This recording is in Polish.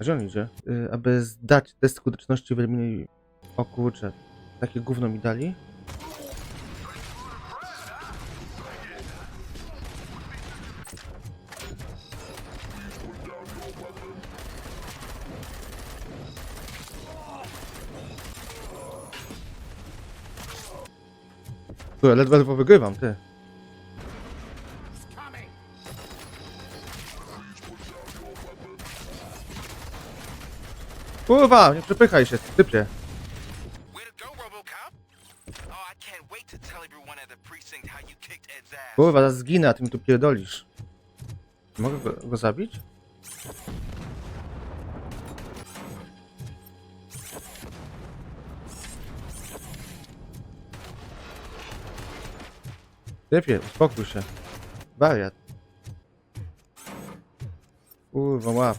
Gdzie on idzie? Y, aby zdać test skuteczności wyeliminuj... O kurczę. Takie gówno mi dali? Słuchaj, ledwo, ledwo wygrywam, ty. Kurwa, nie przepychaj się, typie. Kurwa, zginę, a ty mi tu pierdolisz. Mogę go, go zabić? Typie, uspokój się. Wariat. Kurwa, łap.